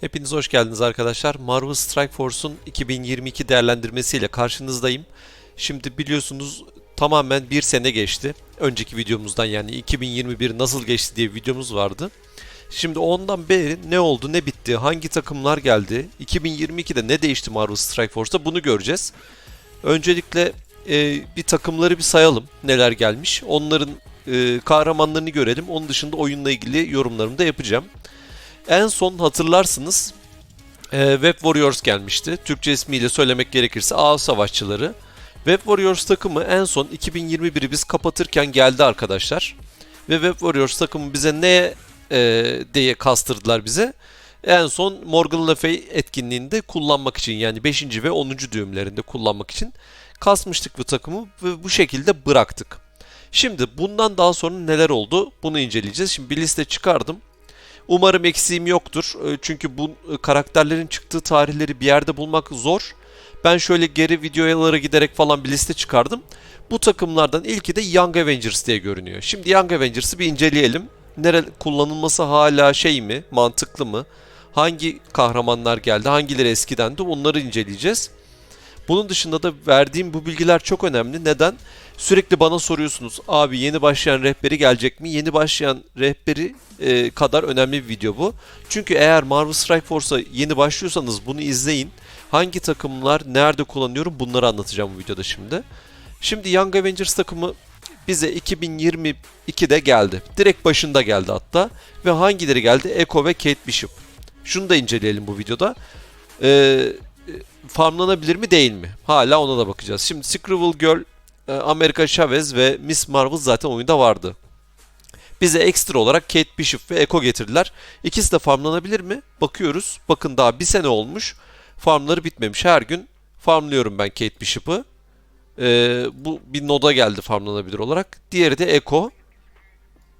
Hepiniz hoş geldiniz arkadaşlar. Marvel Strike Force'un 2022 değerlendirmesiyle karşınızdayım. Şimdi biliyorsunuz tamamen bir sene geçti. Önceki videomuzdan yani 2021 nasıl geçti diye videomuz vardı. Şimdi ondan beri ne oldu, ne bitti, hangi takımlar geldi, 2022'de ne değişti Marvel Strike Force'da bunu göreceğiz. Öncelikle e, bir takımları bir sayalım neler gelmiş. Onların e, kahramanlarını görelim. Onun dışında oyunla ilgili yorumlarımı da yapacağım. En son hatırlarsınız e, Web Warriors gelmişti. Türkçe ismiyle söylemek gerekirse Ağ Savaşçıları. Web Warriors takımı en son 2021'i biz kapatırken geldi arkadaşlar. Ve Web Warriors takımı bize ne e, diye kastırdılar bize. En son Morgan Le Fay etkinliğinde kullanmak için yani 5. ve 10. düğümlerinde kullanmak için kasmıştık bu takımı ve bu şekilde bıraktık. Şimdi bundan daha sonra neler oldu bunu inceleyeceğiz. Şimdi bir liste çıkardım. Umarım eksiğim yoktur. E, Çünkü bu e, karakterlerin çıktığı tarihleri bir yerde bulmak zor. Ben şöyle geri videolara giderek falan bir liste çıkardım. Bu takımlardan ilki de Young Avengers diye görünüyor. Şimdi Young Avengers'ı bir inceleyelim. Nere kullanılması hala şey mi, mantıklı mı? Hangi kahramanlar geldi, hangileri eskiden de onları inceleyeceğiz. Bunun dışında da verdiğim bu bilgiler çok önemli. Neden? Sürekli bana soruyorsunuz. Abi yeni başlayan rehberi gelecek mi? Yeni başlayan rehberi e, kadar önemli bir video bu. Çünkü eğer Marvel Strike Force'a yeni başlıyorsanız bunu izleyin. Hangi takımlar nerede kullanıyorum bunları anlatacağım bu videoda şimdi. Şimdi Young Avengers takımı bize 2022'de geldi. Direkt başında geldi hatta. Ve hangileri geldi? Echo ve Kate Bishop. Şunu da inceleyelim bu videoda. Ee, farmlanabilir mi değil mi? Hala ona da bakacağız. Şimdi Scribble Girl, e, America Chavez ve Miss Marvel zaten oyunda vardı. Bize ekstra olarak Kate Bishop ve Echo getirdiler. İkisi de farmlanabilir mi? Bakıyoruz. Bakın daha bir sene olmuş. Farmları bitmemiş. Her gün farmlıyorum ben Kate Bishop'ı. Ee, bu bir noda geldi farmlanabilir olarak. Diğeri de Echo.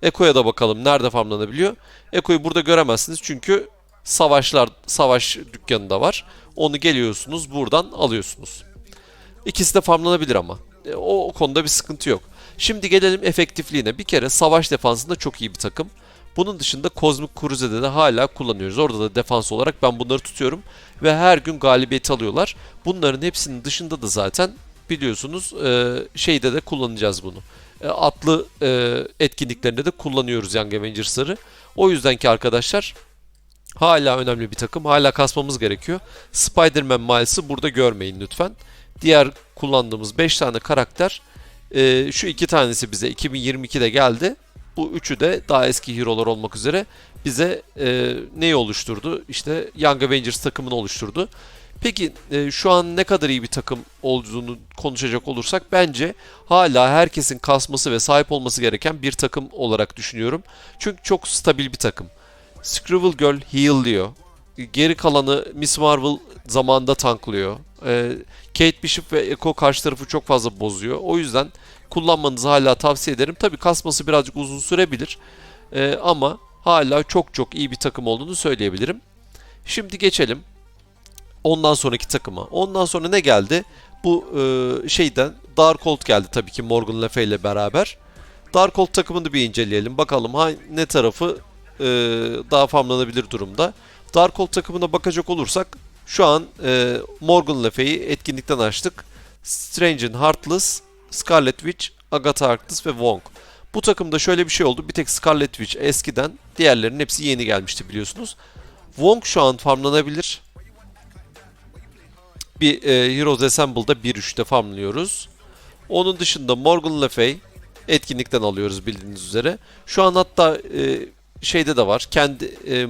Echo'ya da bakalım nerede farmlanabiliyor. Echo'yu burada göremezsiniz çünkü savaşlar savaş dükkanında var. Onu geliyorsunuz buradan alıyorsunuz. İkisi de farmlanabilir ama. E, o, o konuda bir sıkıntı yok. Şimdi gelelim efektifliğine. Bir kere savaş defansında çok iyi bir takım. Bunun dışında Cosmic Crusade'de de hala kullanıyoruz. Orada da defans olarak ben bunları tutuyorum. Ve her gün galibiyet alıyorlar. Bunların hepsinin dışında da zaten biliyorsunuz e, şeyde de kullanacağız bunu. E, atlı etkinliklerinde de kullanıyoruz Young Avengers'ları. O yüzden ki arkadaşlar hala önemli bir takım. Hala kasmamız gerekiyor. Spider-Man Miles'ı burada görmeyin lütfen. Diğer kullandığımız 5 tane karakter e, şu iki tanesi bize 2022'de geldi. Bu üçü de daha eski hero'lar olmak üzere bize e, neyi oluşturdu? İşte Young Avengers takımını oluşturdu. Peki e, şu an ne kadar iyi bir takım olduğunu konuşacak olursak bence hala herkesin kasması ve sahip olması gereken bir takım olarak düşünüyorum. Çünkü çok stabil bir takım. Scribble Girl heal'lıyor. Geri kalanı Miss Marvel zamanında tanklıyor. Ee, Kate Bishop ve Echo karşı tarafı çok fazla bozuyor. O yüzden kullanmanızı hala tavsiye ederim. Tabi kasması birazcık uzun sürebilir. Ee, ama hala çok çok iyi bir takım olduğunu söyleyebilirim. Şimdi geçelim ondan sonraki takıma. Ondan sonra ne geldi? Bu e, şeyden Darkhold geldi tabii ki Morgan Le Fay ile beraber. Darkhold takımını bir inceleyelim. Bakalım ha, ne tarafı e, daha farmlanabilir durumda. Darkhold takımına bakacak olursak şu an e, Morgan Le Fay'i etkinlikten açtık. Strange and Heartless, Scarlet Witch, Agatha Harkness ve Wong. Bu takımda şöyle bir şey oldu. Bir tek Scarlet Witch eskiden, diğerlerinin hepsi yeni gelmişti biliyorsunuz. Wong şu an farmlanabilir. Bir e, Heroes Assemble'da 1-3'te farmlıyoruz. Onun dışında Morgan Le Fay etkinlikten alıyoruz bildiğiniz üzere. Şu an hatta e, şeyde de var. Kendi e,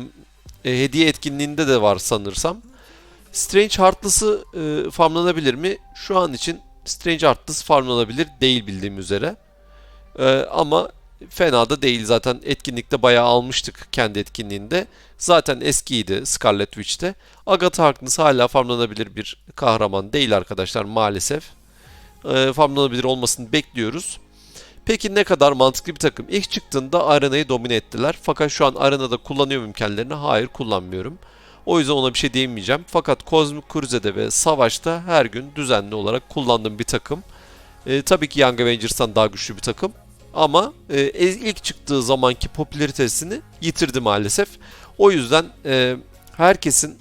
e, hediye etkinliğinde de var sanırsam. Strange Heartless'ı e, farmlanabilir mi? Şu an için Strange Heartless farmlanabilir değil bildiğim üzere. E, ama fena da değil zaten etkinlikte bayağı almıştık kendi etkinliğinde. Zaten eskiydi Scarlet Witch'te. Agatha Harkness hala farmlanabilir bir kahraman değil arkadaşlar maalesef. E, farmlanabilir olmasını bekliyoruz. Peki ne kadar mantıklı bir takım? İlk çıktığında arenayı domine ettiler. Fakat şu an arenada kullanıyorum imkanlarını. Hayır kullanmıyorum. O yüzden ona bir şey diyemeyeceğim. Fakat Cosmic Crusade'de ve Savaş'ta her gün düzenli olarak kullandığım bir takım. E, tabii ki Young Avengers'tan daha güçlü bir takım. Ama e, ilk çıktığı zamanki popülaritesini yitirdi maalesef. O yüzden e, herkesin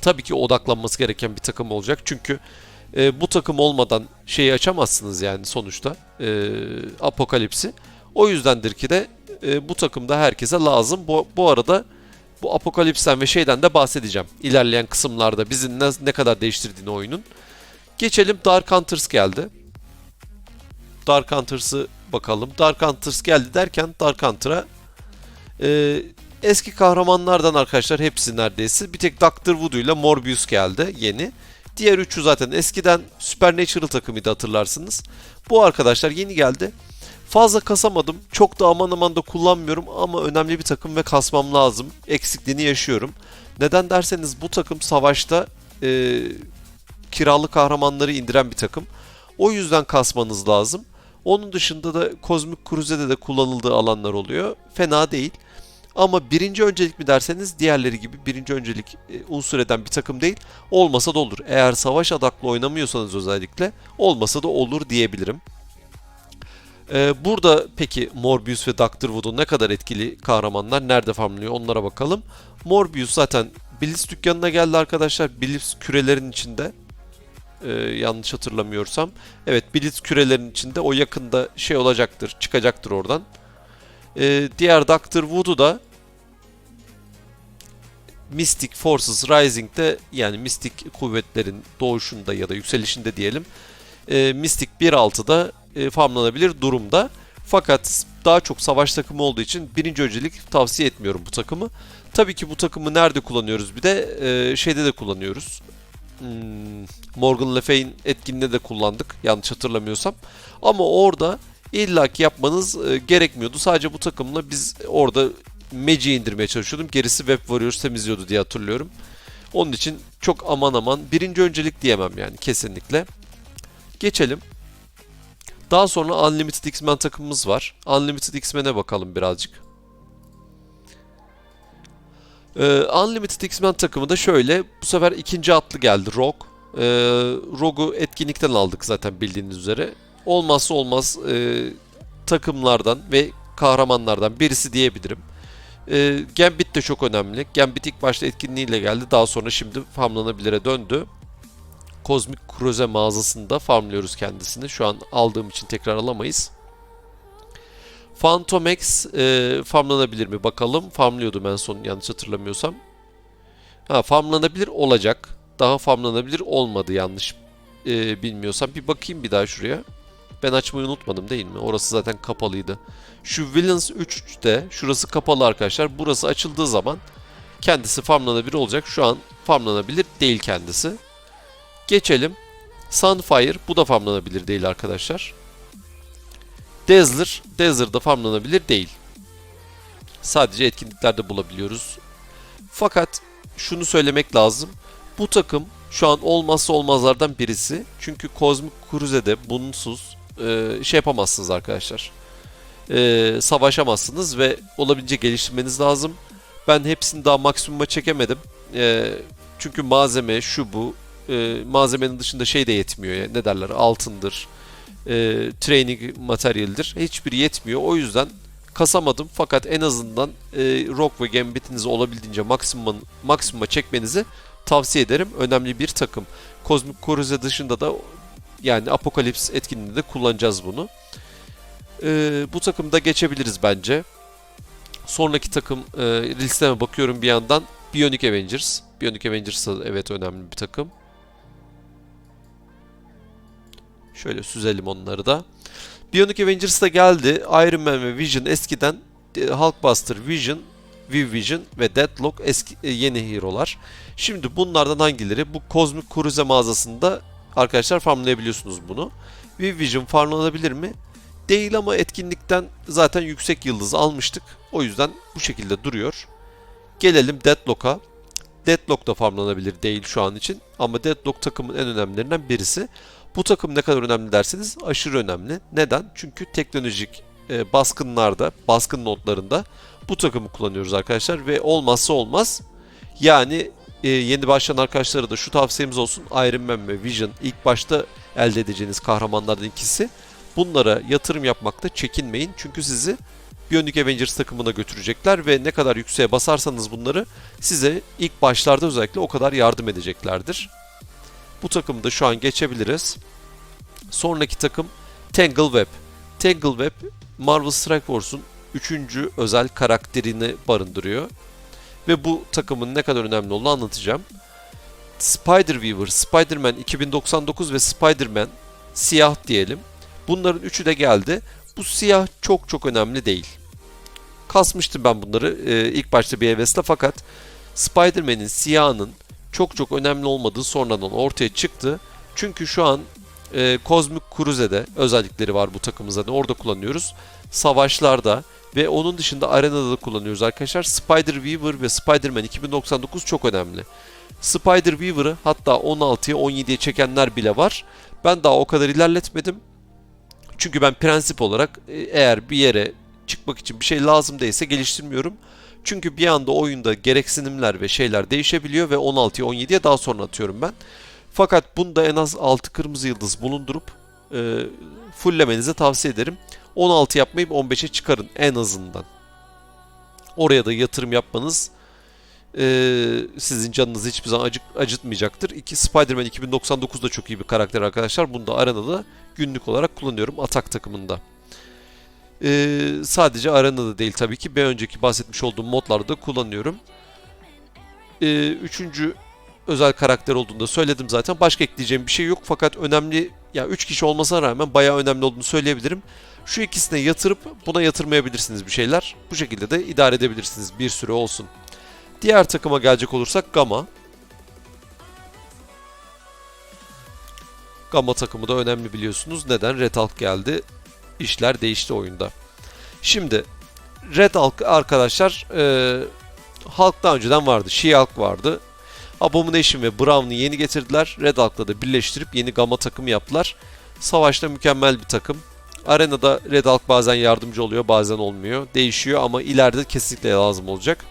tabii ki odaklanması gereken bir takım olacak. Çünkü e, bu takım olmadan şeyi açamazsınız yani sonuçta e, apokalipsi. O yüzdendir ki de e, bu takımda herkese lazım. Bu, bu arada bu apokalipsten ve şeyden de bahsedeceğim. İlerleyen kısımlarda bizim ne, ne kadar değiştirdiğini oyunun. Geçelim Dark Hunters geldi. Dark Hunters'ı bakalım. Dark Hunters geldi derken Dark Hunter'a e, eski kahramanlardan arkadaşlar hepsi neredeyse. Bir tek Doctor Voodoo ile Morbius geldi yeni. Diğer üçü zaten eskiden Supernatural takımıydı hatırlarsınız. Bu arkadaşlar yeni geldi. Fazla kasamadım. Çok da aman aman da kullanmıyorum ama önemli bir takım ve kasmam lazım. Eksikliğini yaşıyorum. Neden derseniz bu takım savaşta e, kiralık kahramanları indiren bir takım. O yüzden kasmanız lazım. Onun dışında da Kozmik Cruise'de de kullanıldığı alanlar oluyor. Fena değil. Ama birinci öncelik mi derseniz diğerleri gibi birinci öncelik e, unsur eden bir takım değil. Olmasa da olur. Eğer savaş adaklı oynamıyorsanız özellikle olmasa da olur diyebilirim. Ee, burada peki Morbius ve Doctor Voodoo ne kadar etkili kahramanlar nerede farmlanıyor onlara bakalım. Morbius zaten Blitz dükkanına geldi arkadaşlar. Blitz kürelerin içinde. Ee, yanlış hatırlamıyorsam. Evet Blitz kürelerin içinde o yakında şey olacaktır çıkacaktır oradan. Ee, diğer Doctor Voodoo da Mystic Forces Rising'de yani mistik kuvvetlerin doğuşunda ya da yükselişinde diyelim. E, Mystic 1.6'da e, farmlanabilir durumda. Fakat daha çok savaş takımı olduğu için birinci öncelik tavsiye etmiyorum bu takımı. Tabii ki bu takımı nerede kullanıyoruz bir de e, şeyde de kullanıyoruz. Hmm, Morgan Le Fay'in etkinliğinde de kullandık yanlış hatırlamıyorsam. Ama orada illaki yapmanız e, gerekmiyordu. Sadece bu takımla biz orada Magic'i indirmeye çalışıyordum. Gerisi Web Warriors temizliyordu diye hatırlıyorum. Onun için çok aman aman birinci öncelik diyemem yani kesinlikle. Geçelim. Daha sonra Unlimited X-Men takımımız var. Unlimited X-Men'e bakalım birazcık. Ee, Unlimited X-Men takımı da şöyle. Bu sefer ikinci atlı geldi Rogue. Ee, Rogue'u etkinlikten aldık zaten bildiğiniz üzere. Olmazsa olmaz e, takımlardan ve kahramanlardan birisi diyebilirim. E, Gambit de çok önemli. Gambit ilk başta etkinliğiyle geldi. Daha sonra şimdi farmlanabilire döndü. Kozmik Cruise mağazasında farmlıyoruz kendisini. Şu an aldığım için tekrar alamayız. Phantom X e, farmlanabilir mi bakalım. Farmlıyordum en son yanlış hatırlamıyorsam. Ha farmlanabilir olacak. Daha farmlanabilir olmadı yanlış e, bilmiyorsam. Bir bakayım bir daha şuraya. Ben açmayı unutmadım değil mi? Orası zaten kapalıydı. Şu Villains 3'te şurası kapalı arkadaşlar. Burası açıldığı zaman kendisi farmlanabilir olacak. Şu an farmlanabilir değil kendisi. Geçelim. Sunfire bu da farmlanabilir değil arkadaşlar. Dazzler, Dazzler da farmlanabilir değil. Sadece etkinliklerde bulabiliyoruz. Fakat şunu söylemek lazım. Bu takım şu an olmazsa olmazlardan birisi. Çünkü Kozmik Cruise'de bunsuz e, şey yapamazsınız arkadaşlar. E, savaşamazsınız ve olabildiğince geliştirmeniz lazım. Ben hepsini daha maksimuma çekemedim. E, çünkü malzeme şu bu malzemenin dışında şey de yetmiyor. Yani ne derler altındır, training materyaldir. Hiçbiri yetmiyor. O yüzden kasamadım fakat en azından Rock ve Gambit'inizi olabildiğince maksimum maksimuma çekmenizi tavsiye ederim. Önemli bir takım. Cosmic Cruise dışında da yani Apokalips etkinliğinde de kullanacağız bunu. E, bu takımda geçebiliriz bence. Sonraki takım e, listeme bakıyorum bir yandan. Bionic Avengers. Bionic Avengers evet önemli bir takım. Şöyle süzelim onları da. Bionic Avengers da geldi. Iron Man ve Vision eskiden e, Hulkbuster, Vision, V-Vision ve Deadlock eski e, yeni hero'lar. Şimdi bunlardan hangileri? Bu Cosmic Cruise mağazasında arkadaşlar farmlayabiliyorsunuz bunu. V-Vision farmlanabilir mi? Değil ama etkinlikten zaten yüksek yıldız almıştık. O yüzden bu şekilde duruyor. Gelelim Deadlock'a. Deadlock da farmlanabilir değil şu an için. Ama Deadlock takımın en önemlilerinden birisi. Bu takım ne kadar önemli derseniz aşırı önemli. Neden? Çünkü teknolojik e, baskınlarda, baskın notlarında bu takımı kullanıyoruz arkadaşlar ve olmazsa olmaz. Yani e, yeni başlayan arkadaşlara da şu tavsiyemiz olsun. Iron Man ve Vision ilk başta elde edeceğiniz kahramanlardan ikisi. Bunlara yatırım yapmakta çekinmeyin. Çünkü sizi Bionic Avengers takımına götürecekler ve ne kadar yükseğe basarsanız bunları size ilk başlarda özellikle o kadar yardım edeceklerdir. Bu takımı da şu an geçebiliriz. Sonraki takım Tangle Web. Tangle Web Marvel Strike Force'un 3. özel karakterini barındırıyor. Ve bu takımın ne kadar önemli olduğunu anlatacağım. Spider-Weaver, Spider-Man 2099 ve Spider-Man siyah diyelim. Bunların üçü de geldi. Bu siyah çok çok önemli değil. Kasmıştım ben bunları e, ilk başta bir hevesle fakat Spider-Man'in siyahının çok çok önemli olmadığı sonradan ortaya çıktı. Çünkü şu an e, Cosmic Cruise'de özellikleri var bu takımımızda. Orada kullanıyoruz. Savaşlarda ve onun dışında arenada da kullanıyoruz arkadaşlar. Spider-Weaver ve Spider-Man 2099 çok önemli. Spider-Weaver'ı hatta 16'ya 17'ye çekenler bile var. Ben daha o kadar ilerletmedim. Çünkü ben prensip olarak e, eğer bir yere çıkmak için bir şey lazım değilse geliştirmiyorum. Çünkü bir anda oyunda gereksinimler ve şeyler değişebiliyor ve 16'ya 17'ye daha sonra atıyorum ben. Fakat bunda en az 6 kırmızı yıldız bulundurup e, fulllemenizi tavsiye ederim. 16 yapmayıp 15'e çıkarın en azından. Oraya da yatırım yapmanız e, sizin canınızı hiçbir zaman acı, acıtmayacaktır. İki Spider-Man 2099 da çok iyi bir karakter arkadaşlar. Bunu da arenada günlük olarak kullanıyorum atak takımında. E, sadece arenada değil tabii ki. Bir önceki bahsetmiş olduğum modlarda da kullanıyorum. E, üçüncü özel karakter olduğunu da söyledim zaten. Başka ekleyeceğim bir şey yok fakat önemli ya 3 kişi olmasına rağmen bayağı önemli olduğunu söyleyebilirim. Şu ikisine yatırıp buna yatırmayabilirsiniz bir şeyler. Bu şekilde de idare edebilirsiniz bir süre olsun. Diğer takıma gelecek olursak Gamma. Gamma takımı da önemli biliyorsunuz. Neden? Red Hulk geldi. İşler değişti oyunda. Şimdi Red Hulk arkadaşlar e, Hulk daha önceden vardı. She-Hulk vardı. Abomination ve Brown'u yeni getirdiler. Red Hulk'la da birleştirip yeni Gamma takımı yaptılar. Savaşta mükemmel bir takım. Arenada Red Hulk bazen yardımcı oluyor bazen olmuyor. Değişiyor ama ileride kesinlikle lazım olacak.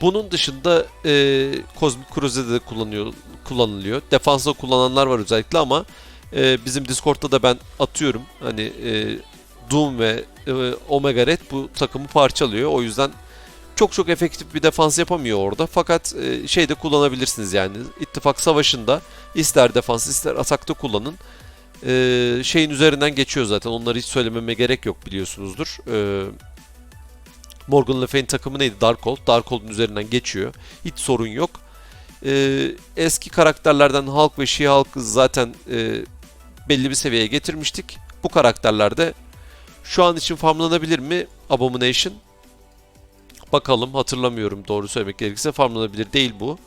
Bunun dışında e, Cosmic Cruise'de de kullanıyor, kullanılıyor. Defansta kullananlar var özellikle ama e, bizim Discord'da da ben atıyorum. Hani e, Doom ve e, Omega Red bu takımı parçalıyor. O yüzden çok çok efektif bir defans yapamıyor orada. Fakat e, şeyde kullanabilirsiniz yani. İttifak savaşında ister defans ister atakta kullanın. E, şeyin üzerinden geçiyor zaten. Onları hiç söylememe gerek yok biliyorsunuzdur. E, Morgan Le Fay'in takımı neydi? Darkhold. Darkhold'un üzerinden geçiyor. Hiç sorun yok. E, eski karakterlerden Hulk ve She-Hulk zaten e, belli bir seviyeye getirmiştik. Bu karakterlerde şu an için farmlanabilir mi? Abomination Bakalım hatırlamıyorum doğru söylemek gerekirse farmlanabilir değil bu.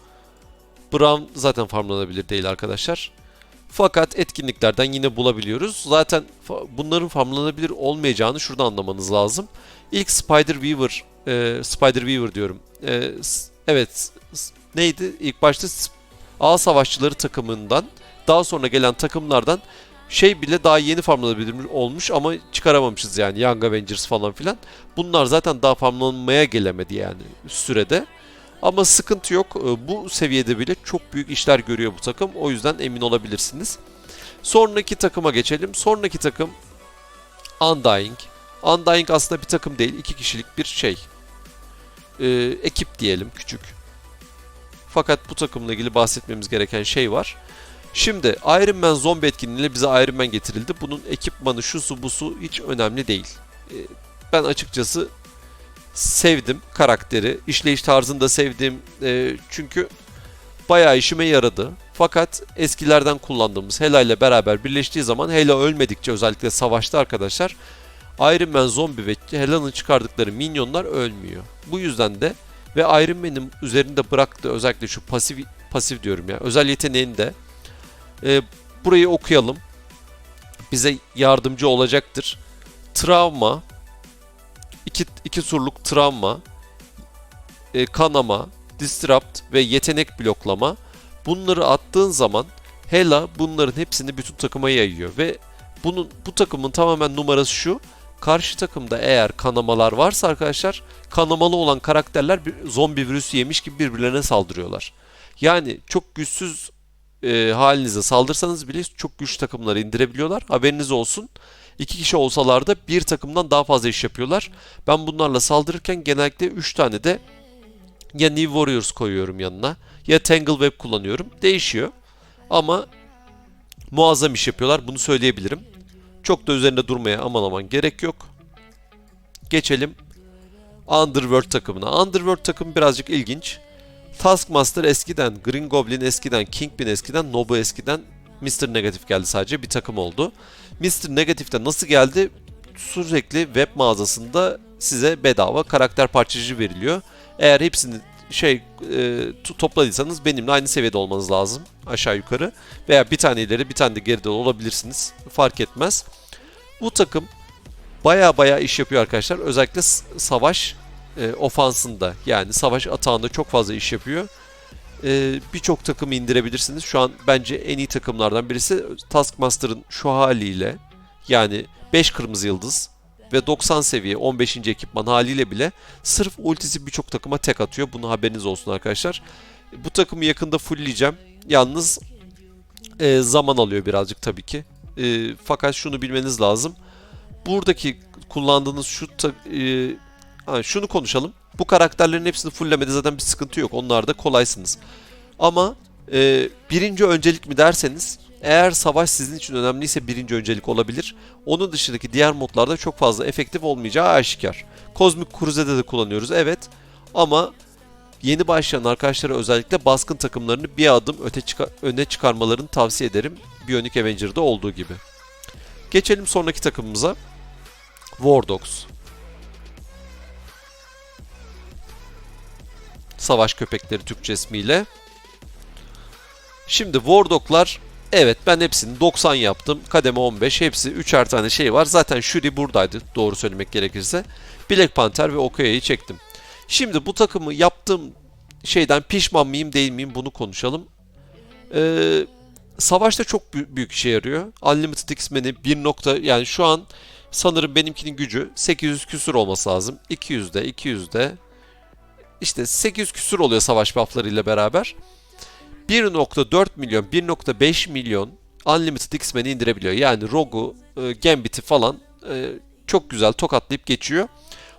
Brown zaten farmlanabilir değil arkadaşlar. Fakat etkinliklerden yine bulabiliyoruz. Zaten bunların farmlanabilir olmayacağını şurada anlamanız lazım. İlk Spider Weaver, e, Spider Weaver diyorum. E, evet, neydi? İlk başta A Savaşçıları takımından, daha sonra gelen takımlardan şey bile daha yeni farmlanabilir olmuş ama çıkaramamışız yani Young Avengers falan filan. Bunlar zaten daha farmlanmaya gelemedi yani sürede. Ama sıkıntı yok. Ee, bu seviyede bile çok büyük işler görüyor bu takım. O yüzden emin olabilirsiniz. Sonraki takıma geçelim. Sonraki takım Undying. Undying aslında bir takım değil. iki kişilik bir şey. Ee, ekip diyelim küçük. Fakat bu takımla ilgili bahsetmemiz gereken şey var. Şimdi Iron Man zombi etkinliğiyle bize Iron Man getirildi. Bunun ekipmanı şusu busu hiç önemli değil. Ee, ben açıkçası sevdim karakteri. İşleyiş tarzını da sevdim. Ee, çünkü bayağı işime yaradı. Fakat eskilerden kullandığımız Hela ile beraber birleştiği zaman Hela ölmedikçe özellikle savaşta arkadaşlar Iron Man zombi ve Hela'nın çıkardıkları minyonlar ölmüyor. Bu yüzden de ve Iron Man'in üzerinde bıraktığı özellikle şu pasif pasif diyorum ya özel yeteneğini de e, burayı okuyalım. Bize yardımcı olacaktır. Travma, iki, iki turluk travma, e, kanama, disrupt ve yetenek bloklama. Bunları attığın zaman Hela bunların hepsini bütün takıma yayıyor ve bunun bu takımın tamamen numarası şu. Karşı takımda eğer kanamalar varsa arkadaşlar kanamalı olan karakterler bir zombi virüsü yemiş gibi birbirlerine saldırıyorlar. Yani çok güçsüz e, halinize saldırsanız bile çok güçlü takımları indirebiliyorlar. Haberiniz olsun. İki kişi olsalar da bir takımdan daha fazla iş yapıyorlar. Ben bunlarla saldırırken genellikle 3 tane de ya New Warriors koyuyorum yanına ya Tangle Web kullanıyorum. Değişiyor. Ama muazzam iş yapıyorlar. Bunu söyleyebilirim. Çok da üzerinde durmaya aman aman gerek yok. Geçelim Underworld takımına. Underworld takımı birazcık ilginç. Taskmaster eskiden, Green Goblin eskiden, Kingpin eskiden, Nobu eskiden, Mr. Negative geldi sadece bir takım oldu. Mr. Negative'de nasıl geldi? Sürekli web mağazasında size bedava karakter parçacı veriliyor. Eğer hepsini şey e, to- topladıysanız benimle aynı seviyede olmanız lazım aşağı yukarı. Veya bir tane ileri bir tane de geride olabilirsiniz. Fark etmez. Bu takım baya baya iş yapıyor arkadaşlar. Özellikle savaş e, ofansında yani savaş atağında çok fazla iş yapıyor. E, Birçok takımı indirebilirsiniz. Şu an bence en iyi takımlardan birisi Taskmaster'ın şu haliyle yani 5 kırmızı yıldız ve 90 seviye 15. ekipman haliyle bile sırf ultisi birçok takıma tek atıyor. Bunu haberiniz olsun arkadaşlar. Bu takımı yakında fullleyeceğim. Yalnız e, zaman alıyor birazcık tabii ki. E, fakat şunu bilmeniz lazım. Buradaki kullandığınız şu e, ha, şunu konuşalım. Bu karakterlerin hepsini fulllemede zaten bir sıkıntı yok. Onlar da kolaysınız. Ama e, birinci öncelik mi derseniz eğer savaş sizin için önemliyse birinci öncelik olabilir. Onun dışındaki diğer modlarda çok fazla efektif olmayacağı aşikar. Kozmik Crusade'de de kullanıyoruz evet. Ama yeni başlayan arkadaşlara özellikle baskın takımlarını bir adım öte çıka- öne çıkarmalarını tavsiye ederim. Bionic Avenger'da olduğu gibi. Geçelim sonraki takımımıza. War Dogs. Savaş köpekleri Türkçe ismiyle. Şimdi War Dog'lar evet ben hepsini 90 yaptım. Kademe 15. Hepsi 3'er tane şey var. Zaten Shuri buradaydı doğru söylemek gerekirse. Black Panther ve Okoye'yi çektim. Şimdi bu takımı yaptığım şeyden pişman mıyım değil miyim bunu konuşalım. Ee, savaşta çok bü- büyük işe yarıyor. Unlimited X-Men'i 1 nokta yani şu an sanırım benimkinin gücü 800 küsür olması lazım. 200'de 200'de işte 800 küsür oluyor savaş bufflarıyla beraber. 1.4 milyon 1.5 milyon Unlimited X-Men'i indirebiliyor. Yani Rogue'u, e, Gambit'i falan e, çok güzel tokatlayıp geçiyor.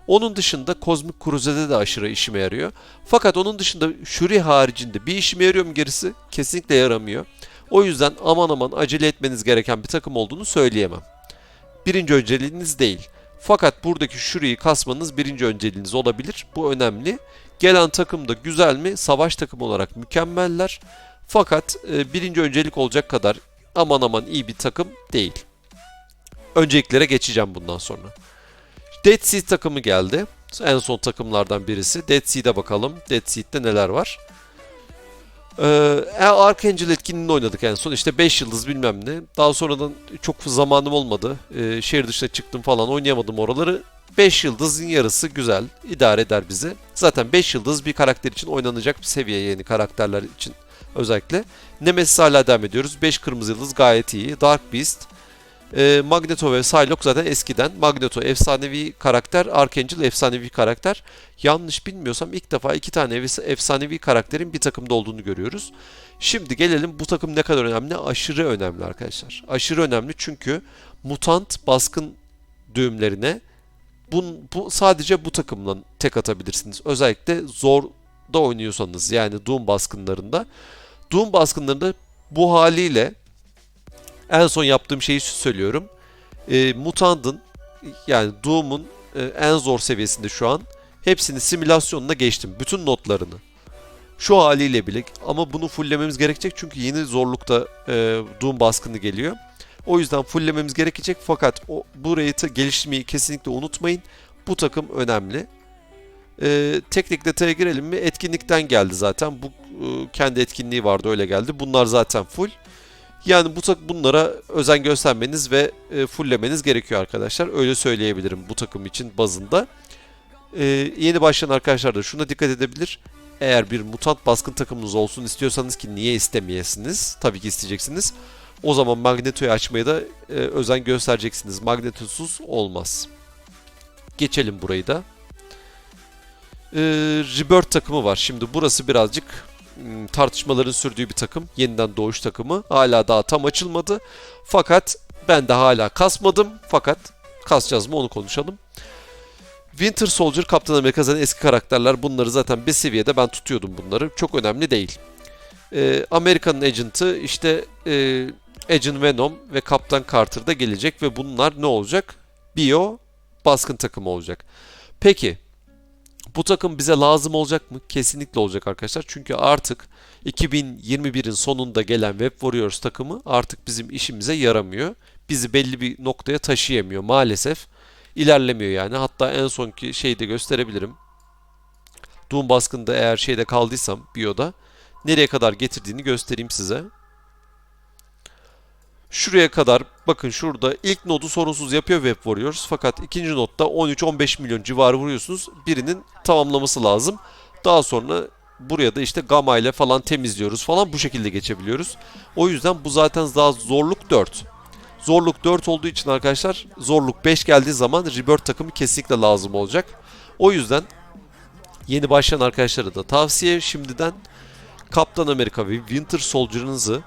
Onun dışında Cosmic Crusade'de de aşırı işime yarıyor. Fakat onun dışında Shuri haricinde bir işime yarıyor mu gerisi? Kesinlikle yaramıyor. O yüzden aman aman acele etmeniz gereken bir takım olduğunu söyleyemem. Birinci önceliğiniz değil. Fakat buradaki Shuri'yi kasmanız birinci önceliğiniz olabilir. Bu önemli. Gelen takım da güzel mi? Savaş takımı olarak mükemmeller. Fakat e, birinci öncelik olacak kadar aman aman iyi bir takım değil. Önceliklere geçeceğim bundan sonra. Dead Sea takımı geldi. En son takımlardan birisi. Dead Sea'de bakalım. Dead Sea'de neler var? Ee, Archangel etkinliğini oynadık en son. İşte 5 yıldız bilmem ne. Daha sonradan çok zamanım olmadı. Ee, şehir dışına çıktım falan oynayamadım oraları. 5 yıldızın yarısı güzel. idare eder bizi. Zaten 5 yıldız bir karakter için oynanacak bir seviye yeni karakterler için özellikle. Nemesis hala devam ediyoruz. 5 kırmızı yıldız gayet iyi. Dark Beast. E, Magneto ve Psylocke zaten eskiden. Magneto efsanevi karakter, Archangel efsanevi karakter. Yanlış bilmiyorsam ilk defa iki tane efs- efsanevi karakterin bir takımda olduğunu görüyoruz. Şimdi gelelim bu takım ne kadar önemli? Aşırı önemli arkadaşlar. Aşırı önemli çünkü mutant baskın düğümlerine bu, bu sadece bu takımla tek atabilirsiniz. Özellikle zor da oynuyorsanız yani Doom baskınlarında. Doom baskınlarında bu haliyle en son yaptığım şeyi söylüyorum. E, Mutant'ın yani Doom'un e, en zor seviyesinde şu an. Hepsini simülasyonuna geçtim. Bütün notlarını. Şu haliyle bile ama bunu fulllememiz gerekecek çünkü yeni zorlukta e, Doom baskını geliyor. O yüzden fulllememiz gerekecek fakat o, burayı ta- geliştirmeyi kesinlikle unutmayın. Bu takım önemli. E, teknik detaya girelim mi? Etkinlikten geldi zaten. Bu e, kendi etkinliği vardı öyle geldi. Bunlar zaten full. Yani bu tak bunlara özen göstermeniz ve e, fulllemeniz gerekiyor arkadaşlar. Öyle söyleyebilirim bu takım için bazında. E, yeni başlayan arkadaşlar da şuna dikkat edebilir. Eğer bir mutant baskın takımınız olsun istiyorsanız ki niye istemeyesiniz? Tabii ki isteyeceksiniz. O zaman Magneto'yu açmaya da e, özen göstereceksiniz. Magnetosuz olmaz. Geçelim burayı da. E, Rebirth takımı var. Şimdi burası birazcık m, tartışmaların sürdüğü bir takım. Yeniden doğuş takımı. Hala daha tam açılmadı. Fakat Ben de hala kasmadım fakat kasacağız mı onu konuşalım. Winter Soldier, Kaptan Amerika zaten eski karakterler. Bunları zaten bir seviyede ben tutuyordum bunları. Çok önemli değil. Ee, Amerika'nın Agent'ı işte e, Agent Venom ve Kaptan Carter da gelecek ve bunlar ne olacak? Bio baskın takımı olacak. Peki bu takım bize lazım olacak mı? Kesinlikle olacak arkadaşlar. Çünkü artık 2021'in sonunda gelen Web Warriors takımı artık bizim işimize yaramıyor. Bizi belli bir noktaya taşıyamıyor maalesef. İlerlemiyor yani. Hatta en sonki şeyi de gösterebilirim. Doom baskında eğer şeyde kaldıysam Bio'da nereye kadar getirdiğini göstereyim size. Şuraya kadar bakın şurada ilk nodu sorunsuz yapıyor Web Warriors. Fakat ikinci nodda 13-15 milyon civarı vuruyorsunuz. Birinin tamamlaması lazım. Daha sonra buraya da işte gamma ile falan temizliyoruz falan bu şekilde geçebiliyoruz. O yüzden bu zaten daha zorluk 4. Zorluk 4 olduğu için arkadaşlar zorluk 5 geldiği zaman Rebirth takımı kesinlikle lazım olacak. O yüzden yeni başlayan arkadaşlara da tavsiye şimdiden Kaptan Amerika ve Winter Soldier'ınızı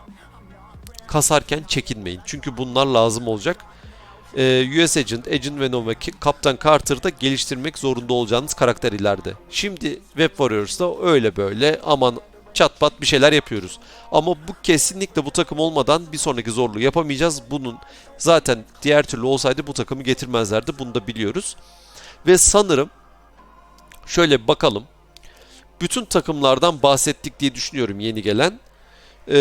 kasarken çekinmeyin. Çünkü bunlar lazım olacak. Ee, US Agent, Agent Venom ve Kaptan Carter'da geliştirmek zorunda olacağınız karakter ileride. Şimdi Web Warriors'da öyle böyle aman çat pat bir şeyler yapıyoruz. Ama bu kesinlikle bu takım olmadan bir sonraki zorluğu yapamayacağız. Bunun zaten diğer türlü olsaydı bu takımı getirmezlerdi. Bunu da biliyoruz. Ve sanırım şöyle bakalım. Bütün takımlardan bahsettik diye düşünüyorum yeni gelen. Ee,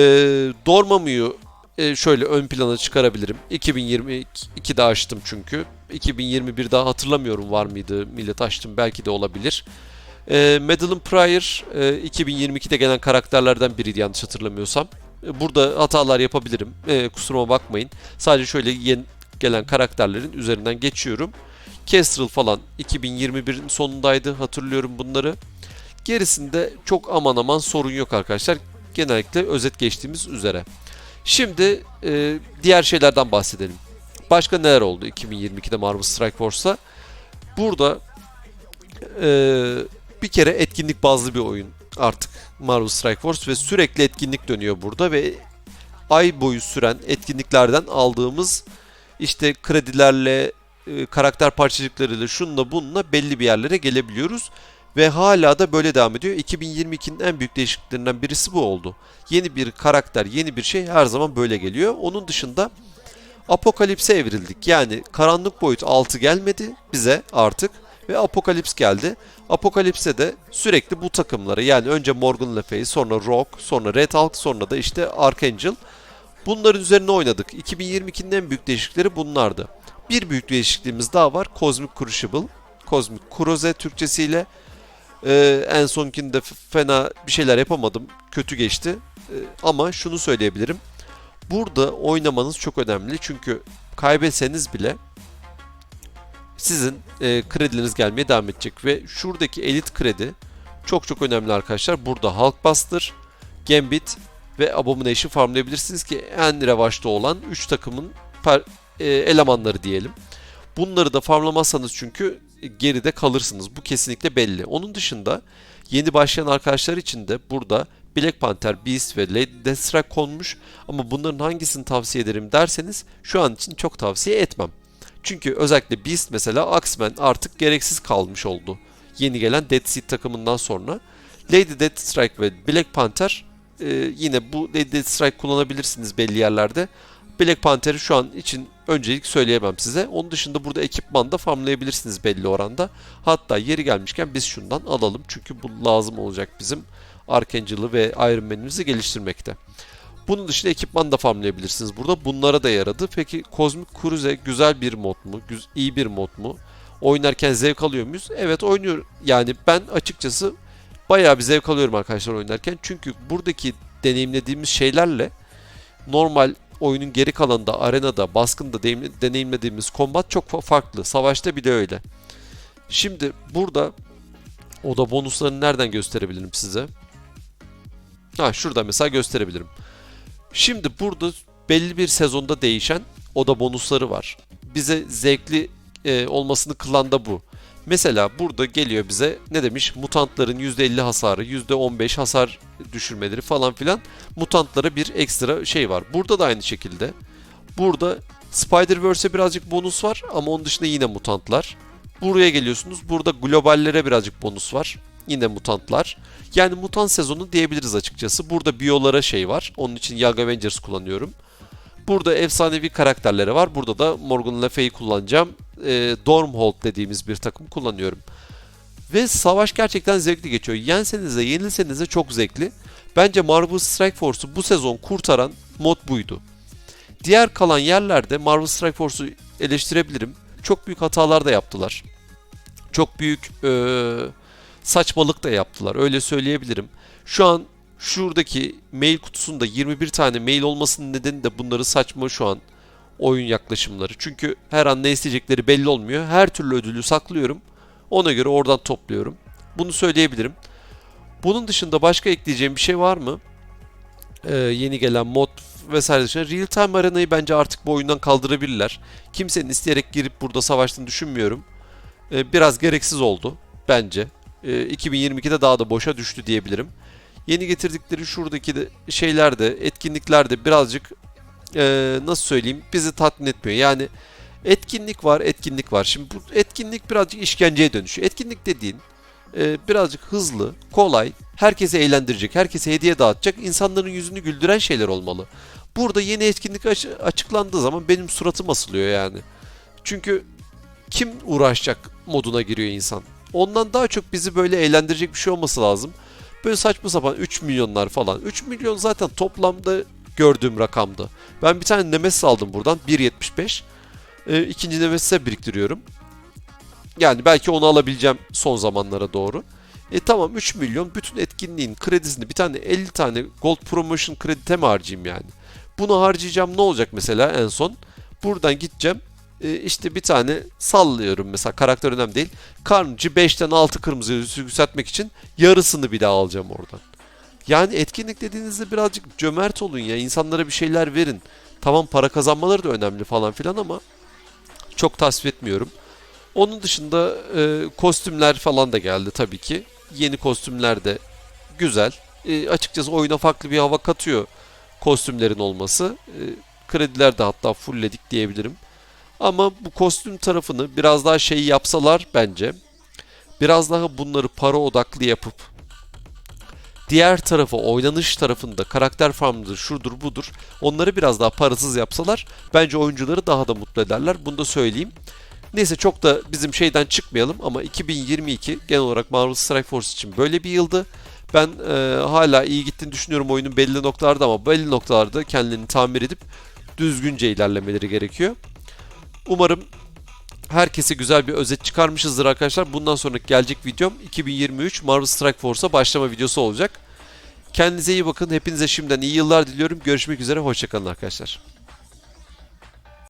Dormammu'yu e, şöyle ön plana çıkarabilirim. 2022'de açtım çünkü. 2021'de hatırlamıyorum var mıydı millet açtım belki de olabilir. E, Madeline Pryor e, 2022'de gelen karakterlerden biriydi yanlış hatırlamıyorsam. E, burada hatalar yapabilirim. E, kusuruma bakmayın. Sadece şöyle yeni gelen karakterlerin üzerinden geçiyorum. Kestrel falan 2021'in sonundaydı hatırlıyorum bunları. Gerisinde çok aman aman sorun yok arkadaşlar. Genellikle özet geçtiğimiz üzere. Şimdi e, diğer şeylerden bahsedelim. Başka neler oldu 2022'de Marvel Strike Force'ta? Burada e, bir kere etkinlik bazlı bir oyun artık Marvel Strike Force ve sürekli etkinlik dönüyor burada ve ay boyu süren etkinliklerden aldığımız işte kredilerle, e, karakter parçacıklarıyla şununla bununla belli bir yerlere gelebiliyoruz. Ve hala da böyle devam ediyor. 2022'nin en büyük değişikliklerinden birisi bu oldu. Yeni bir karakter, yeni bir şey her zaman böyle geliyor. Onun dışında Apokalips'e evrildik. Yani karanlık boyut 6 gelmedi bize artık ve Apokalips geldi. Apokalips'e de sürekli bu takımları yani önce Morgan Le Fay, sonra Rock, sonra Red Hulk, sonra da işte Archangel. Bunların üzerine oynadık. 2022'nin en büyük değişiklikleri bunlardı. Bir büyük değişikliğimiz daha var. Cosmic Crucible. Cosmic Cruze Türkçesiyle. Ee, en sonkinde fena bir şeyler yapamadım. Kötü geçti. Ee, ama şunu söyleyebilirim. Burada oynamanız çok önemli. Çünkü kaybetseniz bile sizin e, kredileriniz gelmeye devam edecek. Ve şuradaki elit kredi çok çok önemli arkadaşlar. Burada Hulkbuster, Gambit ve Abomination farmlayabilirsiniz ki en revaçta olan 3 takımın per, e, elemanları diyelim. Bunları da farmlamazsanız çünkü geride kalırsınız. Bu kesinlikle belli. Onun dışında yeni başlayan arkadaşlar için de burada Black Panther, Beast ve Lady Deathstrike konmuş. Ama bunların hangisini tavsiye ederim derseniz şu an için çok tavsiye etmem. Çünkü özellikle Beast mesela X-Men artık gereksiz kalmış oldu. Yeni gelen Dead Seed takımından sonra. Lady Deathstrike ve Black Panther e, yine bu Lady Deathstrike kullanabilirsiniz belli yerlerde. Black Panther'i şu an için öncelik söyleyemem size. Onun dışında burada ekipman da farmlayabilirsiniz belli oranda. Hatta yeri gelmişken biz şundan alalım. Çünkü bu lazım olacak bizim Archangel'ı ve Iron Man'imizi geliştirmekte. Bunun dışında ekipman da farmlayabilirsiniz burada. Bunlara da yaradı. Peki Cosmic Cruise güzel bir mod mu? İyi bir mod mu? Oynarken zevk alıyor muyuz? Evet oynuyor. Yani ben açıkçası bayağı bir zevk alıyorum arkadaşlar oynarken. Çünkü buradaki deneyimlediğimiz şeylerle normal oyunun geri kalanında, arenada, baskında deneyimlediğimiz kombat çok farklı. Savaşta bile öyle. Şimdi burada o da bonuslarını nereden gösterebilirim size? Ha şurada mesela gösterebilirim. Şimdi burada belli bir sezonda değişen o da bonusları var. Bize zevkli e, olmasını kılan da bu. Mesela burada geliyor bize ne demiş? Mutantların %50 hasarı, %15 hasar düşürmeleri falan filan. Mutantlara bir ekstra şey var. Burada da aynı şekilde. Burada Spider-Verse'e birazcık bonus var ama onun dışında yine mutantlar. Buraya geliyorsunuz. Burada globallere birazcık bonus var. Yine mutantlar. Yani mutant sezonu diyebiliriz açıkçası. Burada biyolara şey var. Onun için Young Avengers kullanıyorum. Burada efsanevi karakterleri var. Burada da Morgan Le Fay'i kullanacağım. E, Dormhold dediğimiz bir takım kullanıyorum. Ve savaş gerçekten zevkli geçiyor. Yenseniz de yenilseniz de çok zevkli. Bence Marvel Strike Force'u bu sezon kurtaran mod buydu. Diğer kalan yerlerde Marvel Strike Force'u eleştirebilirim. Çok büyük hatalar da yaptılar. Çok büyük eee, saçmalık da yaptılar. Öyle söyleyebilirim. Şu an şuradaki mail kutusunda 21 tane mail olmasının nedeni de bunları saçma şu an oyun yaklaşımları. Çünkü her an ne isteyecekleri belli olmuyor. Her türlü ödülü saklıyorum. Ona göre oradan topluyorum. Bunu söyleyebilirim. Bunun dışında başka ekleyeceğim bir şey var mı? Ee, yeni gelen mod vesaire dışında Real Time Arena'yı bence artık bu oyundan kaldırabilirler. Kimsenin isteyerek girip burada savaştığını düşünmüyorum. Ee, biraz gereksiz oldu bence. Ee, 2022'de daha da boşa düştü diyebilirim. Yeni getirdikleri şuradaki de şeyler de etkinlikler de birazcık ee, nasıl söyleyeyim bizi tatmin etmiyor. Yani etkinlik var etkinlik var. Şimdi bu etkinlik birazcık işkenceye dönüşüyor. Etkinlik dediğin e, birazcık hızlı, kolay, herkese eğlendirecek, herkese hediye dağıtacak, insanların yüzünü güldüren şeyler olmalı. Burada yeni etkinlik aç- açıklandığı zaman benim suratım asılıyor yani. Çünkü kim uğraşacak moduna giriyor insan. Ondan daha çok bizi böyle eğlendirecek bir şey olması lazım. Böyle saçma sapan 3 milyonlar falan. 3 milyon zaten toplamda gördüğüm rakamdı. Ben bir tane Nemesis aldım buradan 1.75. Ee, ikinci Nemesis'e biriktiriyorum. Yani belki onu alabileceğim son zamanlara doğru. E tamam 3 milyon bütün etkinliğin kredisini bir tane 50 tane Gold Promotion kredite mi harcayayım yani? Bunu harcayacağım ne olacak mesela en son? Buradan gideceğim e, işte bir tane sallıyorum mesela karakter önemli değil. Karnıcı 5'ten 6 kırmızı yükseltmek için yarısını bir daha alacağım oradan. Yani etkinlik dediğinizde birazcık cömert olun ya insanlara bir şeyler verin. Tamam para kazanmaları da önemli falan filan ama çok tasvip etmiyorum. Onun dışında e, kostümler falan da geldi tabii ki. Yeni kostümler de güzel. E, açıkçası oyuna farklı bir hava katıyor kostümlerin olması. E, krediler de hatta fullledik diyebilirim. Ama bu kostüm tarafını biraz daha şey yapsalar bence. Biraz daha bunları para odaklı yapıp diğer tarafı oynanış tarafında karakter farmıdır şudur budur onları biraz daha parasız yapsalar bence oyuncuları daha da mutlu ederler. Bunu da söyleyeyim. Neyse çok da bizim şeyden çıkmayalım ama 2022 genel olarak Marvel Strike Force için böyle bir yıldı. Ben e, hala iyi gittiğini düşünüyorum oyunun belli noktalarda ama belli noktalarda kendilerini tamir edip düzgünce ilerlemeleri gerekiyor. Umarım herkese güzel bir özet çıkarmışızdır arkadaşlar. Bundan sonraki gelecek videom 2023 Marvel Strike Force'a başlama videosu olacak. Kendinize iyi bakın. Hepinize şimdiden iyi yıllar diliyorum. Görüşmek üzere. Hoşçakalın arkadaşlar.